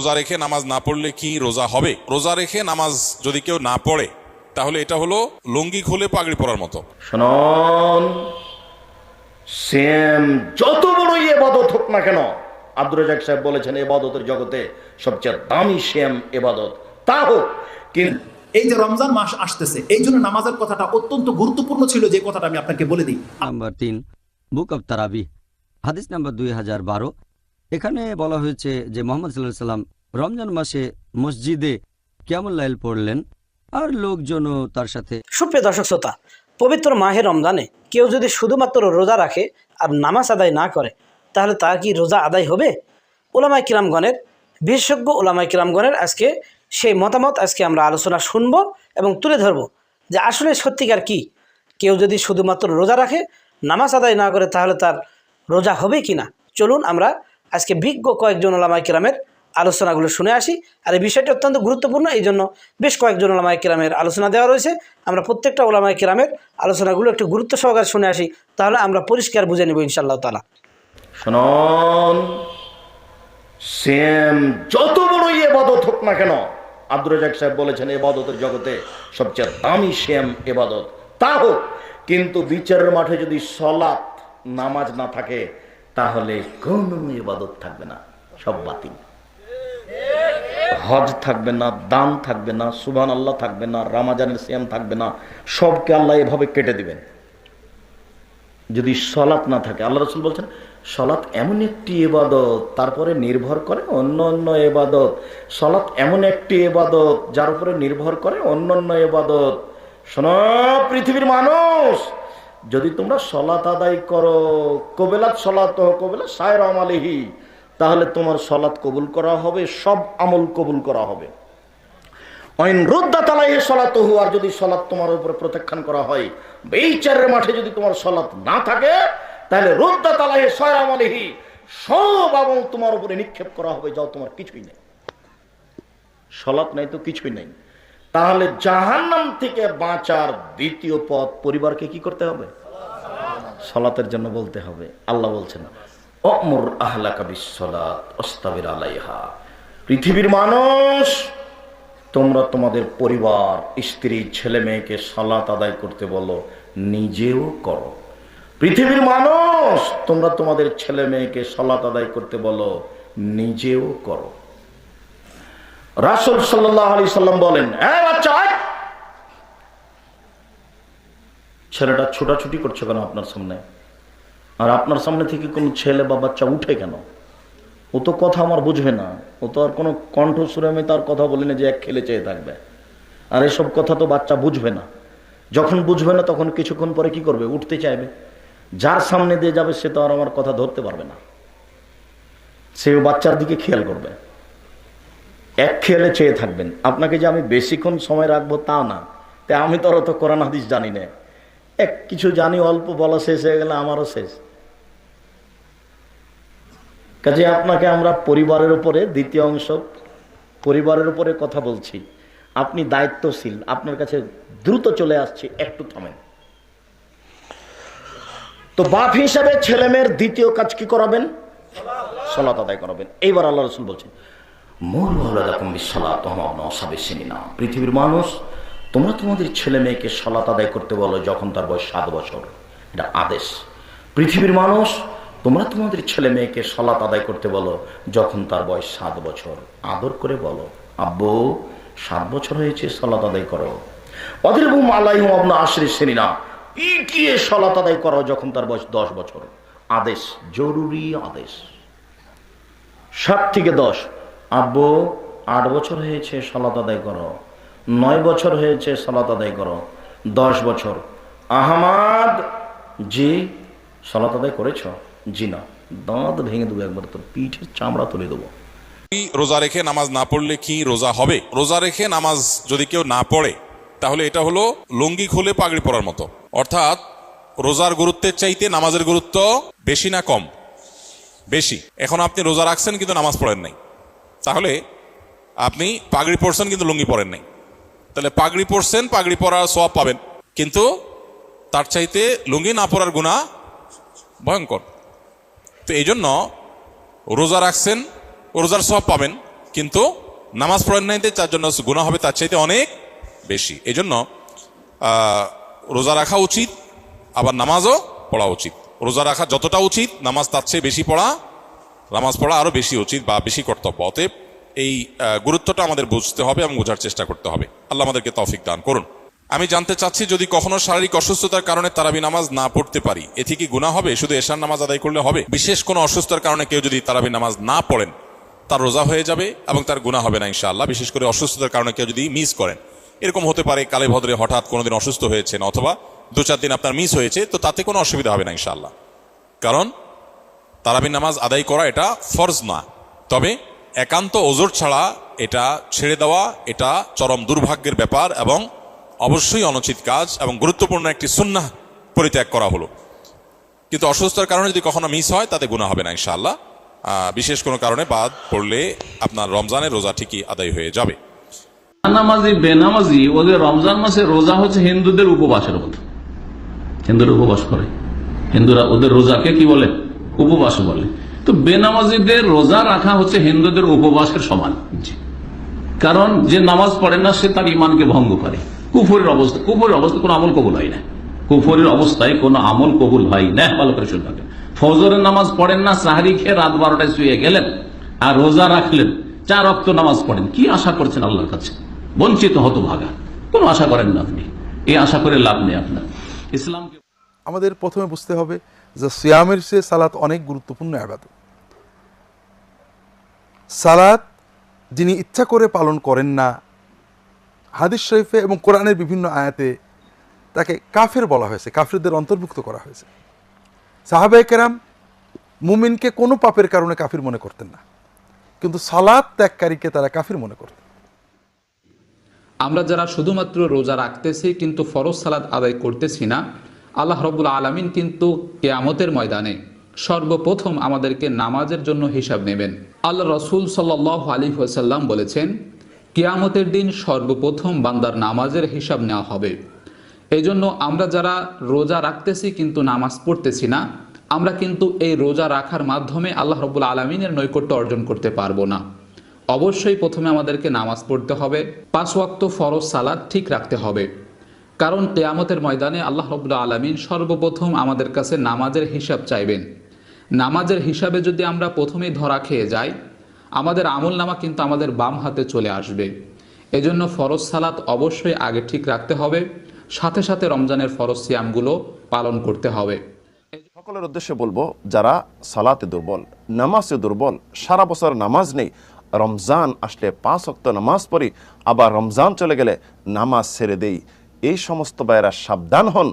রোজা রেখে নামাজ না পড়লে কি রোজা হবে? রোজা রেখে নামাজ যদি কেউ না পড়ে তাহলে এটা হলো লুঙ্গি খুলে পাগড়ি পরার মতো। শোনন সেম যত বড় এবাদত হোক না কেন আব্দুর রাজাক সাহেব বলেছেন এবাদতের জগতে সবচেয়ে দামি শ্যাম এবাদত। তা হোক কিন্তু এই যে রমজান মাস আসতেছে এই জন্য নামাজের কথাটা অত্যন্ত গুরুত্বপূর্ণ ছিল যে কথাটা আমি আপনাকে বলে দিই। নাম্বার তিন বুক অব তারাবি হাদিস নাম্বার দুই হাজার বারো এখানে বলা হয়েছে যে মোহাম্মদ সাল্লাহ সাল্লাম রমজান মাসে মসজিদে কেমন লাইল পড়লেন আর লোকজনও তার সাথে। সুপ্রিয় দর্শক শ্রোতা, পবিত্র মাহে রমজানে কেউ যদি শুধুমাত্র রোজা রাখে আর নামাজ আদায় না করে, তাহলে তার কি রোজা আদায় হবে? ওলামাই কিরামগণের, বিশেষজ্ঞ ওলামাই কিরামগণের আজকে সেই মতামত আজকে আমরা আলোচনা শুনব এবং তুলে ধরব যে আসলে সত্যিকার কি। কেউ যদি শুধুমাত্র রোজা রাখে, নামাজ আদায় না করে, তাহলে তার রোজা হবে কি না চলুন আমরা আজকে বিজ্ঞ কয়েকজন ওলামাই কিরামের আলোচনাগুলো শুনে আসি। আর এই বিষয়টি অত্যন্ত গুরুত্বপূর্ণ এই জন্য বেশ কয়েকজন ওলামাই কিরামের আলোচনা দেওয়া রয়েছে। আমরা প্রত্যেকটা ওলামাই কিরামের আলোচনাগুলো একটু গুরুত্ব সহকারে শুনে আসি, তাহলে আমরা পরিষ্কার বুঝে নেব ইনশাআল্লাহ তালা শোনন, সেম যত বড় এবাদত হোক না কেন, আব্দুর রাজাক সাহেব বলেছেন, এবাদতের জগতে সবচেয়ে দামি শ্যাম এবাদত। তা হোক, কিন্তু বিচারের মাঠে যদি সলাৎ নামাজ না থাকে তাহলে কোনো এবাদত থাকবে না, সব বাতিল। হজ থাকবে না, দান থাকবে না সুবান আল্লাহ থাকবে না, রামাজানের শ্যাম থাকবে না, সবকে আল্লাহ এভাবে কেটে দিবেন। যদি সলাৎ না থাকে, আল্লাহ রসুল বলছেন, সলাৎ এমন একটি এবাদত তারপরে নির্ভর করে অন্য অন্য এবাদত সলাৎ এমন একটি এবাদত যার উপরে নির্ভর করে অন্য অন্য এবাদত শোন, পৃথিবীর মানুষ যদি তোমরা সলাত আদায় করো, কবেলাত সলাত কবেলা সায়র আমালিহি, তাহলে তোমার সলাৎ কবুল করা হবে, সব আমল কবুল করা হবে। অইন রুদ্দা তালাই সলাত আর যদি সলাৎ তোমার উপরে প্রত্যাখ্যান করা হয় এই চারের মাঠে যদি তোমার সলাৎ না থাকে, তাহলে রুদ্দা তালাই সয়রামালিহি সব আমল তোমার উপরে নিক্ষেপ করা হবে, যাও তোমার কিছুই নেই। সলাৎ নাই তো কিছুই নেই। তাহলে জাহান্নাম থেকে বাঁচার দ্বিতীয় পথ পরিবারকে কি করতে হবে? সলাতের জন্য বলতে হবে। আল্লাহ বলছেন, অমর আহলাকা বিশ্বলাত অস্তাবির আলাইহা। পৃথিবীর মানুষ, তোমরা তোমাদের পরিবার, স্ত্রী, ছেলে মেয়েকে সালাত আদায় করতে বলো, নিজেও করো। পৃথিবীর মানুষ, তোমরা তোমাদের ছেলে মেয়েকে সালাত আদায় করতে বলো, নিজেও করো। রাসুল সাল্লাহ আলি সাল্লাম বলেন ছেলেটা ছোটাছুটি করছে কেন আপনার সামনে? আর আপনার সামনে থেকে কোনো ছেলে বা বাচ্চা উঠে কেন? ও তো কথা আমার বুঝবে না। ও তো আর কোনো কণ্ঠস্বরে আমি তার কথা বলি না যে এক খেলে চেয়ে থাকবে। আর এসব কথা তো বাচ্চা বুঝবে না। যখন বুঝবে না, তখন কিছুক্ষণ পরে কি করবে? উঠতে চাইবে। যার সামনে দিয়ে যাবে, সে তো আর আমার কথা ধরতে পারবে না। সে বাচ্চার দিকে খেয়াল করবে। এক খেয়ালে চেয়ে থাকবেন, আপনাকে যে আমি বেশিক্ষণ সময় রাখব তা না। তাই আমি তো অত কোরআন হাদিস জানি না। এক কিছু জানি, অল্প বলা শেষ হয়ে গেলে আমারও শেষ। কাজে আপনাকে আমরা পরিবারের উপরে, দ্বিতীয় অংশ, পরিবারের উপরে কথা বলছি। আপনি দায়িত্বশীল, আপনার কাছে দ্রুত চলে আসছে, একটু থামেন। তো বাপ হিসাবে ছেলেমেয়ের দ্বিতীয় কাজ কি করাবেন? সলাত আদায় করাবেন। এইবার আল্লাহ রসুল বলছেন পৃথিবীর মানুষ, তোমরা তোমাদের ছেলে মেয়েকে সলাত আদায় করতে বলো যখন তার বয়স সাত বছর। এটা আদেশ। পৃথিবীর মানুষ, তোমরা তোমাদের ছেলে মেয়েকে সলাত আদায় করতে বলো যখন তার বয়স সাত বছর। আদর করে বলো, আব্বু, সাত বছর হয়েছে, সলাত আদায় করো। অদের বুম আল্লাহ আশ্রে শ্রেণি না পিটিয়ে সলাত আদায় করো যখন তার বয়স দশ বছর। আদেশ, জরুরি আদেশ। সাত থেকে দশ। আব্বু, আট বছর হয়েছে সলাত আদায় করো। নয় বছর হয়েছে সলাত আদায় করো। দশ বছর। আহমাদ, জি, সলাত আদায় করেছ? জি না। দাঁত ভেঙে দেবো একবার, তোর পিঠের চামড়া তুলে দেবো। রোজা রেখে নামাজ না পড়লে কি রোজা হবে? রোজা রেখে নামাজ যদি কেউ না পড়ে, তাহলে এটা হলো লুঙ্গি খুলে পাগড়ি পরার মতো। অর্থাৎ রোজার গুরুত্বের চাইতে নামাজের গুরুত্ব বেশি না কম? বেশি। এখন আপনি রোজা রাখছেন কিন্তু নামাজ পড়েন নাই। তাহলে আপনি পাগড়ি পরছেন কিন্তু লুঙ্গি পরেন নাই। তাহলে পাগড়ি পরছেন, পাগড়ি পরার সব পাবেন। কিন্তু তার চাইতে লুঙ্গি না পরার গুণা ভয়ঙ্কর। তো এই জন্য রোজা রাখছেন, রোজার সব পাবেন, কিন্তু নামাজ পড়েন নাইতে তার জন্য গুণা হবে তার চাইতে অনেক বেশি। এই জন্য রোজা রাখা উচিত, আবার নামাজও পড়া উচিত। রোজা রাখা যতটা উচিত, নামাজ তার চেয়ে বেশি পড়া নামাজ পড়া আরও বেশি উচিত বা বেশি কর্তব্য। অতএব এই গুরুত্বটা আমাদের বুঝতে হবে এবং বোঝার চেষ্টা করতে হবে। আল্লাহ আমাদেরকে তৌফিক দান করুন। আমি জানতে চাচ্ছি, যদি কখনো শারীরিক অসুস্থতার কারণে তারাবি নামাজ না পড়তে পারি, এতে কি গুণা হবে? শুধু এশার নামাজ আদায় করলে হবে? বিশেষ কোনো অসুস্থতার কারণে কেউ যদি তারাবি নামাজ না পড়েন, তার রোজা হয়ে যাবে এবং তার গুণা হবে না ইনশাআল্লাহ। বিশেষ করে অসুস্থতার কারণে কেউ যদি মিস করেন। এরকম হতে পারে কালে ভদ্রে হঠাৎ কোনোদিন অসুস্থ হয়েছেন অথবা দু চার দিন আপনার মিস হয়েছে, তো তাতে কোনো অসুবিধা হবে না ইনশাআল্লাহ। কারণ তারাবি নামাজ আদায় করা এটা ফরজ না। তবে একান্ত ওজোর ছাড়া এটা ছেড়ে দেওয়া এটা চরম দুর্ভাগ্যের ব্যাপার এবং অবশ্যই অনুচিত কাজ এবং গুরুত্বপূর্ণ একটি সুন্না পরিত্যাগ করা হলো। কিন্তু অসুস্থতার কারণে যদি কখনো মিস হয়, তাতে গুণা হবে না ইনশাআল্লাহ। বিশেষ কোনো কারণে বাদ পড়লে আপনার রমজানের রোজা ঠিকই আদায় হয়ে যাবে। নামাজি, বেনামাজি, ওদের রমজান মাসে রোজা হচ্ছে হিন্দুদের উপবাসের মতো। হিন্দুরা উপবাস করে। হিন্দুরা ওদের রোজাকে কি বলে? উপবাস বলে। তো বেনামাজিদের রোজা রাখা হচ্ছে হিন্দুদের উপবাসের সমান। কারণ যে নামাজ পড়ে না সে তার ইমানকে ভঙ্গ করে। কুফরের অবস্থা কুফরের অবস্থা কোনো আমল কবুল হয় না। কুফরের অবস্থায় কোনো আমল কবুল হয় না ভালো করে শুনতে হবে ফজরের নামাজ পড়েন না সাহারি খেয়ে রাত বারোটায় শুয়ে গেলেন আর রোজা রাখলেন চার অক্ত নামাজ পড়েন। কি আশা করছেন আল্লাহর কাছে? বঞ্চিত হতো ভাগা কোনো আশা করেন না আপনি। এই আশা করে লাভ নেই আপনার। ইসলামকে আমাদের প্রথমে বুঝতে হবে যে সিয়ামের চেয়ে সালাত অনেক গুরুত্বপূর্ণ আবাদত। সালাত যিনি ইচ্ছা করে পালন করেন না, হাদিস শরীফে এবং কোরআনের বিভিন্ন আয়াতে তাকে কাফের বলা হয়েছে, কাফেরদের অন্তর্ভুক্ত করা হয়েছে। সাহাবায়ে কেরাম মুমিনকে কোনো পাপের কারণে কাফির মনে করতেন না, কিন্তু সালাত ত্যাগকারীকে তারা কাফির মনে করতেন। আমরা যারা শুধুমাত্র রোজা রাখতেছি, কিন্তু ফরজ সালাদ আদায় করতেছি না আল্লাহ রবুল আলমিন কিন্তু কেয়ামতের ময়দানে সর্বপ্রথম আমাদেরকে নামাজের জন্য হিসাব নেবেন। আল্লাহ রসুল সাল্লাহ আলী ওসাল্লাম বলেছেন, কেয়ামতের দিন সর্বপ্রথম বান্দার নামাজের হিসাব নেওয়া হবে। এই জন্য আমরা যারা রোজা রাখতেছি কিন্তু নামাজ পড়তেছি না, আমরা কিন্তু এই রোজা রাখার মাধ্যমে আল্লাহ রবুল আলমিনের নৈকট্য অর্জন করতে পারব না। অবশ্যই প্রথমে আমাদেরকে নামাজ পড়তে হবে, পাঁচ ওয়াক্ত ফরজ সালাদ ঠিক রাখতে হবে। কারণ কেয়ামতের ময়দানে আল্লাহ রবুল্লা আলমিন সর্বপ্রথম আমাদের কাছে নামাজের হিসাব চাইবেন। নামাজের হিসাবে যদি আমরা প্রথমেই ধরা খেয়ে যাই, আমাদের আমল নামা কিন্তু আমাদের বাম হাতে চলে আসবে। এজন্য ফরজ সালাত অবশ্যই আগে ঠিক রাখতে হবে, সাথে সাথে রমজানের ফরজ সিয়ামগুলো পালন করতে হবে। সকলের উদ্দেশ্যে বলব, যারা সালাতে দুর্বল, নামাজে দুর্বল, সারা বছর নামাজ নেই, রমজান আসলে পাঁচ অক্ত নামাজ পড়ি, আবার রমজান চলে গেলে নামাজ ছেড়ে দেই। এই সমস্ত ভাইয়েরা সাবধান হন।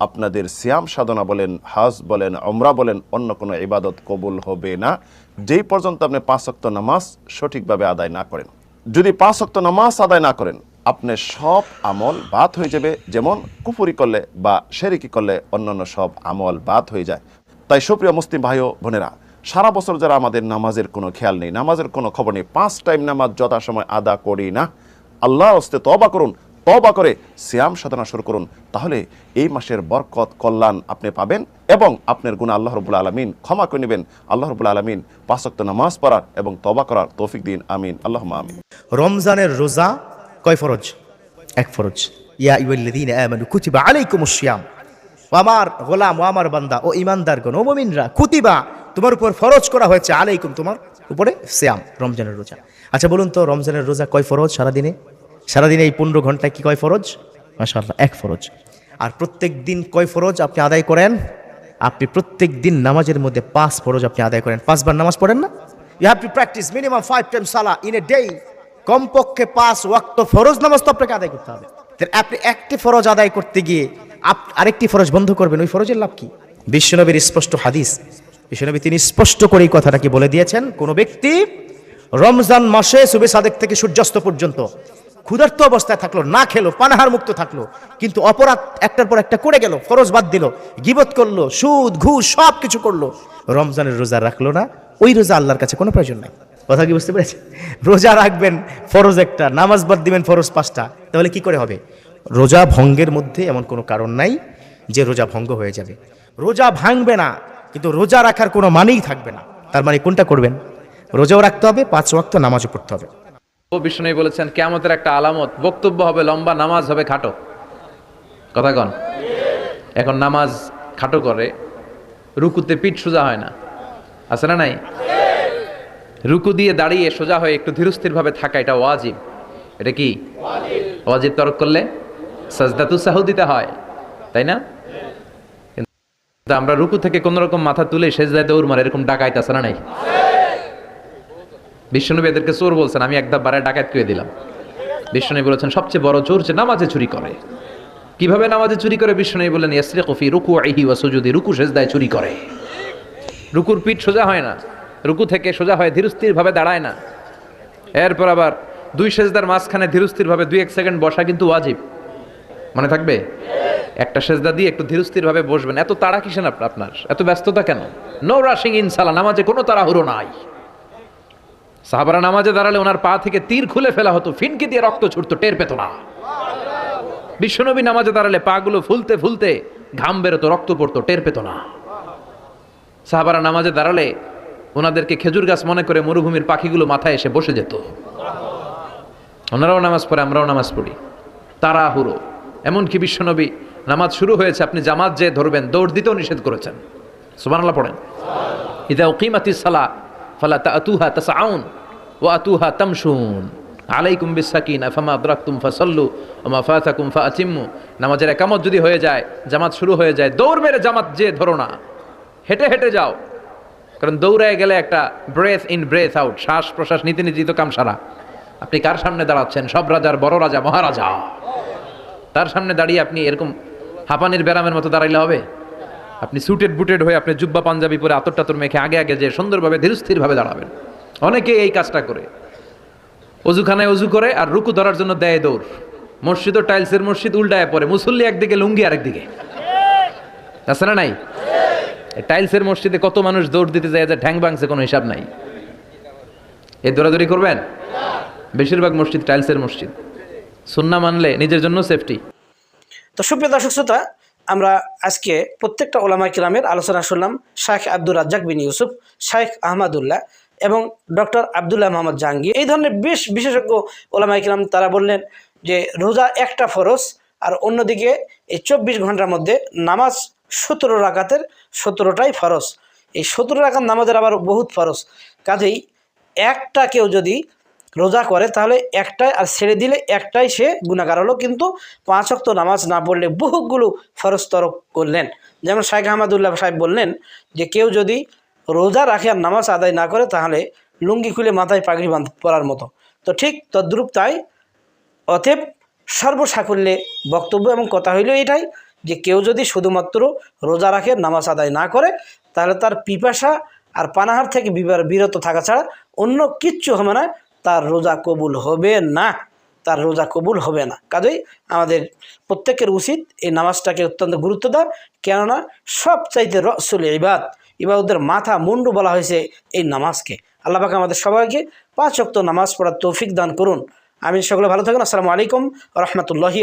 আপনাদের সিয়াম সাধনা বলেন, হাজ বলেন অমরা বলেন, অন্য কোনো ইবাদত কবুল হবে না। যেই পর্যন্ত আপনি পাঁচ অক্ত নামাজ সঠিকভাবে আদায় না করেন। যদি পাঁচ অক্ত নামাজ আদায় না করেন আপনার সব আমল বাদ হয়ে যাবে। যেমন কুফুরি করলে বা শেরিকি করলে অন্যান্য সব আমল বাদ হয়ে যায়। তাই সুপ্রিয় মুসলিম ভাই ও বোনেরা, সারা বছর যারা আমাদের নামাজের কোনো খেয়াল নেই, নামাজের কোনো খবর নেই, পাঁচ টাইম নামাজ যথাসময় আদা করি না। আল্লাহ হস্তে তবা করুন। তবা করে সিয়াম সাধনা শুরু করুন, তাহলে এই মাসের বরকত, কল্যাণ আপনি পাবেন এবং আপনার গুণ আল্লাহ রবুল্লা আলমিন ক্ষমা করে নেবেন। আল্লাহ রবুল্লা আলমিন পাঁচক্ত নামাজ পড়ার এবং তবা করার তৌফিক দিন। আমিন। আল্লাহ আমিন। রমজানের রোজা কয় ফরজ? এক ফরজ। ইয়া বান্দা, ও কুতিবা, তোমার উপর করা হয়েছে আলাইকুম, তোমার উপরে রমজানের রোজা। আচ্ছা বলুন তো, রমজানের রোজা কয় ফরজ সারাদিনে? সারাদিনে এই পনেরো ঘন্টায় কি কয় ফরজ? মাশাআল্লাহ, এক ফরজ। আর প্রত্যেক দিন কয় ফরজ আপনি আদায় করেন? আপনি প্রত্যেক দিন নামাজের মধ্যে পাঁচ ফরজ আপনি আদায় করেন। পাঁচবার নামাজ পড়েন না? You have to practice minimum five time সালা ইন এ ডে কমপক্ষে পাঁচ ওয়াক্ত ফরজ নামাজ তো আপনাকে আদায় করতে হবে। আপনি একটি ফরজ আদায় করতে গিয়ে আরেকটি ফরজ বন্ধ করবেন, ওই ফরজের লাভ কি? বিশ্বনবীর স্পষ্ট হাদিস। বিশ্বনবী তিনি স্পষ্ট করে এই কথাটাকে বলে দিয়েছেন, কোন ব্যক্তি রমজান মাসে সুবে সাদেক থেকে সূর্যাস্ত পর্যন্ত ক্ষুধার্ত অবস্থায় থাকল, না খেলো পানাহার মুক্ত থাকল, কিন্তু অপরাধ একটার পর একটা করে গেল, ফরজ বাদ দিল, গিবত করল, সুদ, ঘুষ সব কিছু করল। রমজানের রোজা রাখল না, ওই রোজা আল্লাহর কাছে কোনো প্রয়োজন নাই। কথা কি বুঝতে পেরেছেন? রোজা রাখবেন, ফরজ একটা, নামাজ বাদ দিবেন, ফরজ পাঁচটা, তাহলে কি করে হবে? রোজা ভঙ্গের মধ্যে এমন কোনো কারণ নাই যে রোজা ভঙ্গ হয়ে যাবে। রোজা ভাঙবে না, কিন্তু রোজা রাখার কোনো মানেই থাকবে না। তার মানে কোনটা করবেন? রোজাও রাখতে হবে, পাঁচ ওয়াক্ত নামাজও পড়তে হবে। বিষ্ণু বলেছেন কেমতের একটা আলামত, বক্তব্য হবে লম্বা, নামাজ হবে খাটো। কথা কন। এখন নামাজ খাটো করে, রুকুতে পিঠ সোজা হয় না। আছে না নাই? রুকু দিয়ে দাঁড়িয়ে সোজা হয়ে একটু ধীরস্থিরভাবে থাকা, এটা ওয়াজিব। এটা কি? ওয়াজিব তরক করলে সাজদাতু সাহু দিতে হয়, তাই না? আমরা রুকু থেকে কোন রকম মাথা তুলে সেজদায় দৌড় মারে, এরকম ডাকাইতে আছে না নাই? বিষ্ণুনবী এদেরকে চোর বলছেন, আমি একদম বারে ডাকাত করে দিলাম। বিষ্ণুনবী বলেছেন, সবচেয়ে বড় চোর যে নামাজে চুরি করে। কীভাবে নামাজে চুরি করে? বিষ্ণুনবী বলেন ইয়াসরি কফি রুকু আইহি ওয়া সুজুদি, রুকু সেজদায় চুরি করে। রুকুর পিঠ সোজা হয় না, রুকু থেকে সোজা হয় ধীরস্থির ভাবে দাঁড়ায় না। এরপর আবার দুই সেজদার মাঝখানে ধীরস্থির ভাবে দুই এক সেকেন্ড বসা কিন্তু ওয়াজিব। মনে থাকবে? একটা সেজদা দিয়ে একটু ধীরস্থির ভাবে বসবেন। এত তাড়া কিসেন আপনার? এত ব্যস্ততা কেন? নো রাশিং ইনসালা নামাজে কোনো তাড়াহুড়ো নাই। সাহাবারা নামাজে দাঁড়ালে ওনার পা থেকে তীর খুলে ফেলা হতো, ফিনকি দিয়ে রক্ত ছুটতো, টের পেত না। বিশ্বনবী নামাজে দাঁড়ালে পাগুলো ফুলতে ফুলতে ঘাম বেরোতো, রক্ত পড়তো, টের পেত না। সাহাবারা নামাজে দাঁড়ালে ওনাদেরকে খেজুর গাছ মনে করে মরুভূমির পাখিগুলো মাথায় এসে বসে যেত। ওনারাও নামাজ পড়ে, আমরাও নামাজ পড়ি। তারা হুড়ো এমনকি বিশ্বনবী, নামাজ শুরু হয়েছে, আপনি জামাত যে ধরবেন, দৌড় দিতেও নিষেধ করেছেন। সুবহানাল্লাহ পড়েন। ইদা উকিমাতিস সালা ফালা তাতুহা তাসাউন ওয়া আতুহা তামশুন আলাইকুম বিসাকিনা ফামা আদরাকতুম ফাসাল্লু ওমা ফাতাকুম ফাআতিম্মু। নামাজের একামত যদি হয়ে যায়, জামাত শুরু হয়ে যায়, দৌড় মেরে জামাত যে ধরো না। হেঁটে হেঁটে যাও। কারণ দৌড়ায় গেলে একটা ব্রেথ ইন ব্রেথ আউট শ্বাস প্রশ্বাস, নীতি নীতি তো কাম সারা আপনি কার সামনে দাঁড়াচ্ছেন? সব রাজার বড় রাজা, মহারাজা। তার সামনে দাঁড়িয়ে আপনি এরকম হাঁপানির ব্যারামের মতো দাঁড়াইলে হবে? আপনি সুটেড বুটেড হয়ে আপনি জুব্বা পাঞ্জাবি পরে আতর টাতর মেখে আগে আগে যে সুন্দরভাবে ধীরস্থিরভাবে দাঁড়াবেন। অনেকে এই কাজটা করে। অজুখানায় অজু করে আর রুকু ধরার জন্য দেয় দৌড়। মসজিদ ও টাইলসের মসজিদ উল্টায় পরে মুসল্লি একদিকে, লুঙ্গি আরেকদিকে আছে না নাই? টাইলসের মসজিদে কত মানুষ দৌড় দিতে যায় যে ঠ্যাং ভাঙছে, কোনো হিসাব নাই। এ দৌড়াদৌড়ি করবেন? বেশিরভাগ মসজিদ টাইলসের মসজিদ। সুন্না মানলে নিজের জন্য সেফটি তো সুপ্রিয় দর্শক শ্রোতা আমরা আজকে প্রত্যেকটা ওলামা কিরামের আলোচনা শুনলাম শাইখ আব্দুর রাজ্জাক বিন ইউসুফ, শাইখ আহমদুল্লাহ এবং ডক্টর আবদুল্লাহ মোহাম্মদ জাহাঙ্গীর। এই ধরনের বেশ বিশেষজ্ঞ ওলামা কিরাম তারা বললেন যে রোজা একটা ফরজ আর অন্যদিকে এই চব্বিশ ঘণ্টার মধ্যে নামাজ সতেরো রাকাতের সতেরোটাই ফরজ। এই সতেরো রাকাত নামাজের আবার বহুত ফরজ। কাজেই একটা কেউ যদি রোজা করে, তাহলে একটাই আর ছেড়ে দিলে একটাই সে গুণাগার হলো। কিন্তু পাঁচ অক্ত নামাজ না পড়লে বহুগুলো ফরজ তরক করলেন। যেমন শাইখ আহমদুল্লাহ সাহেব বললেন যে, কেউ যদি রোজা রাখে আর নামাজ আদায় না করে, তাহলে লুঙ্গি খুলে মাথায় পাগড়ি বাঁধ পড়ার মতো। তো ঠিক তদ্রূপ তাই। অতএব সর্বসাকুল্যে বক্তব্য এবং কথা হইল এটাই যে, কেউ যদি শুধুমাত্র রোজা রাখে, নামাজ আদায় না করে, তাহলে তার পিপাসা আর পানাহার থেকে বিরত থাকা ছাড়া অন্য কিচ্ছু হবে না। তার রোজা কবুল হবে না, তার রোজা কবুল হবে না। কাজেই আমাদের প্রত্যেকের উচিত এই নামাজটাকে অত্যন্ত গুরুত্ব দেওয়া। কেননা সব চাইতে রসুল ইবাদ ইবাদদের মাথা মুন্ডু বলা হয়েছে এই নামাজকে। আল্লাহ পাক আমাদের সবাইকে পাঁচ অক্ত নামাজ পড়ার তৌফিক দান করুন। আমি সকলে ভালো থাকুন। আসসালামু আলাইকুম রহমতুল্লাহি